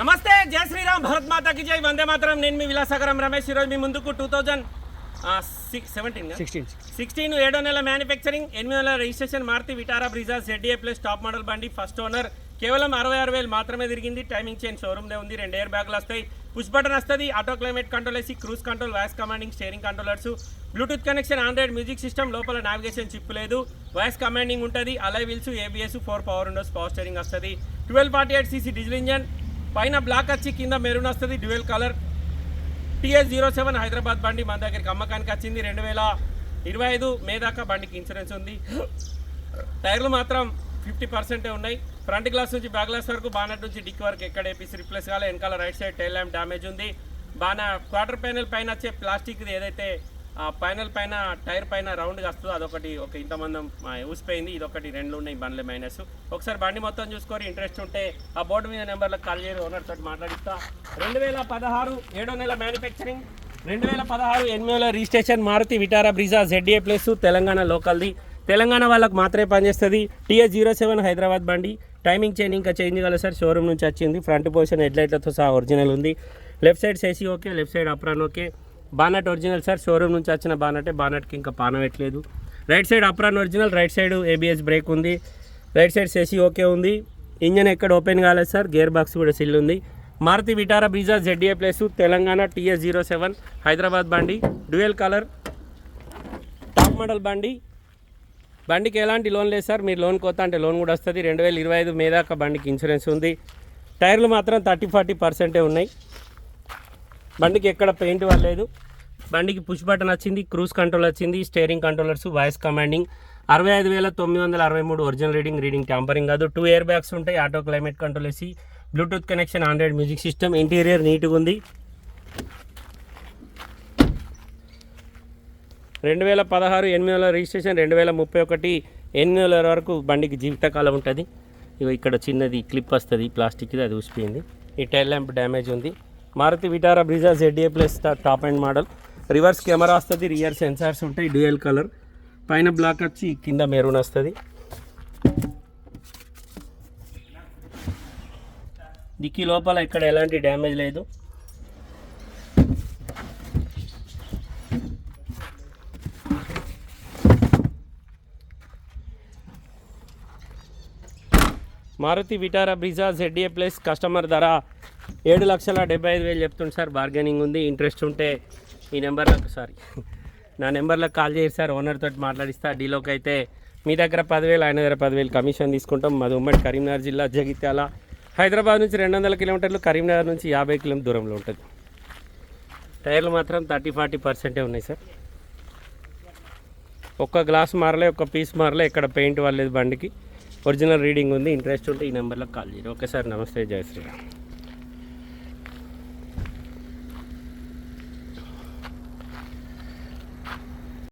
నమస్తే జై శ్రీరామ్ భరత్ మాతాకి జై. వందే మాతరం. నేను మీ విలాసాగరం రమేష్. ఈరోజు మీ ముందుకు two thousand six seventeen sixteen sixteen ఏడో నెల మ్యానుఫ్యాక్చరింగ్ ఎనిమిది నెలల registration Maruti Vitara Brezza ZDA plus top model బండి ఫస్ట్ ఓనర్ కేవలం అరవై ఆరు వేలు మాత్రమే తిరిగింది. టైమింగ్ చైన్ షోరూమ్దే ఉంది. రెండు ఎయిర్ బ్యాగులు వస్తాయి. పుష్ బటన్ వస్తుంది. ఆటో క్లైమేట్ కంట్రోల్ వేసి cruise control voice commanding steering controllers Bluetooth connection Android music system లోపల నావిగేషన్ చిప్ లేదు. వాయిస్ కమాండింగ్ ఉంటుంది. Alloy wheels ABS four power windows power steering వస్తుంది. Twelve forty eight CC diesel engine పైన black వచ్చి కింద maroon వస్తుంది dual colour. TS zero seven Hyderabad బండి మన దగ్గరికి అమ్మకానికి వచ్చింది. రెండు వేల ఇరవై ఐదు మే దాకా బండికి ఇన్సూరెన్స్ ఉంది. టైర్లు మాత్రం ఫిఫ్టీ పర్సెంటే ఉన్నాయి. ఫ్రంట్ గ్లాస్ నుంచి బ్యాక్ గ్లాస్ వరకు బానట్ నుంచి డిక్ వరకు ఎక్కడ ఏపీసీ రిప్లేస్ కాలే. వెనకాల right side tail lamp damage ఉంది. బాగా క్వార్టర్ ప్యానెల్ పైన వచ్చే ప్లాస్టిక్ది ఏదైతే ఆ ప్యానెల్ పైన టైర్ పైన రౌండ్గా వస్తుంది అదొకటి ఒక ఇంతమందం ఊసిపోయింది. ఇదొకటి రెండు ఉన్నాయి బండ్ల మైనస్. ఒకసారి బండి మొత్తం చూసుకొని ఇంట్రెస్ట్ ఉంటే ఆ బోర్డు మీద నెంబర్లకు కాల్ చేసి ఓనర్ తోటి మాట్లాడిస్తా. రెండు వేల పదహారు ఏడో నెల మ్యానుఫ్యాక్చరింగ్ రెండు వేల పదహారు ఎనిమిదిలో registration Maruti Vitara Brezza ZA plus Telangana లోకల్ది. Telangana వాళ్ళకు మాత్రమే పనిచేస్తుంది. టీఎస్ జీరో సెవెన్ హైదరాబాద్ బండి. టైమింగ్ చేంజ్ ఇంకా చేంజ్ కాలేదు సార్. షోరూమ్ నుంచి వచ్చింది. ఫ్రంట్ పొజిషన్ హెడ్లైట్లతో సహా ఒరిజినల్ ఉంది. Left side chassis okay left side apron okay. Bonnet original sir showroom నుంచి వచ్చిన బానటే. బానట్కి ఇంకా పాన పెట్టలేదు right side apron original right side ABS brake ఉంది. రైట్ సైడ్ సేసీ ఓకే ఉంది. ఇంజన్ ఎక్కడ ఓపెన్ కాలేదు సార్ గేర్ బాక్స్ కూడా సిల్ ఉంది. Maruti Vitara Brezza ZA plus Telangana TS zero seven Hyderabad బండి. డ్యూయల్ కలర్ టాప్ మోడల్ బండి. బండికి ఎలాంటి లోన్ లేదు సార్ మీరు లోన్ కొత్త అంటే లోన్ కూడా వస్తుంది. రెండు వేల ఇరవై ఐదు మే దాకా బండికి ఇన్సూరెన్స్ ఉంది. టైర్లు మాత్రం థర్టీ ఫార్టీ పర్సెంటే ఉన్నాయి. బండికి ఎక్కడ పెయింట్ పడలేదు బండికి పుష్ బటన్ వచ్చింది క్రూజ్ కంట్రోల్ వచ్చింది స్టేరింగ్ కంట్రోలర్స్ వాయిస్ కమాండింగ్. అరవై ఐదు వేల తొమ్మిది వందల అరవై మూడు ఒరిజినల్ రీడింగ్ రీడింగ్ ట్యాంపరింగ్ కాదు. టూ ఇయర్ బ్యాగ్స్ ఉంటాయి ఆటో క్లైమేట్ కంట్రోల్ వేసి Bluetooth connection Android music system interior నీట్గా ఉంది. రెండు వేల పదహారు ఎనిమిది వేల రిజిస్ట్రేషన్ రెండు వేల ముప్పై ఒకటి ఎనిమిది వేల వరకు బండికి జీవితకాలం ఉంటుంది. ఇగో ఇక్కడ చిన్నది క్లిప్ వస్తుంది ప్లాస్టిక్ది అది ఊసిపోయింది. ఈ టైల్ ల్యాంప్ డ్యామేజ్ ఉంది. Maruti Vitara Brezza ZA plus top and model. Reverse camera వస్తుంది రియర్ సెన్సార్స్ ఉంటాయి డ్యూయల్ కలర్. పైన బ్లాక్ వచ్చి కింద మెరూన్ వస్తుంది. డిక్కీ లోపల ఇక్కడ ఎలాంటి డ్యామేజ్ లేదు. Maruti Vitara Brezza ZA plus customer ధర ఏడు లక్షల డెబ్బై ఐదు వేలు చెప్తుంది సార్. బార్గెనింగ్ ఉంది ఇంట్రెస్ట్ ఉంటే ఈ నెంబర్లకు సారీ నా నెంబర్లకు కాల్ చేయరు సార్ ఓనర్ తోటి మాట్లాడిస్తా. డీలోకి అయితే మీ దగ్గర పదివేలు ఆయన దగ్గర పదివేలు కమిషన్ తీసుకుంటాం. మాది ఉమ్మడి కరీంనగర్ జిల్లా జగిత్యాల. హైదరాబాద్ నుంచి రెండు వందల కిలోమీటర్లు కరీంనగర్ నుంచి యాభై కిలోమీటర్ దూరంలో ఉంటుంది. టైర్లు మాత్రం థర్టీ ఫార్టీ పర్సెంటే ఉన్నాయి సార్. ఒక్క గ్లాస్ మారలే ఒక్క పీస్ మారలే ఇక్కడ పెయింట్ వాళ్ళేది బండికి. ఒరిజినల్ రీడింగ్ ఉంది ఇంట్రెస్ట్ ఉంటే ఈ నెంబర్లో కాల్ చేయండి ఓకే సార్ నమస్తే జయ శ్రీరామ్.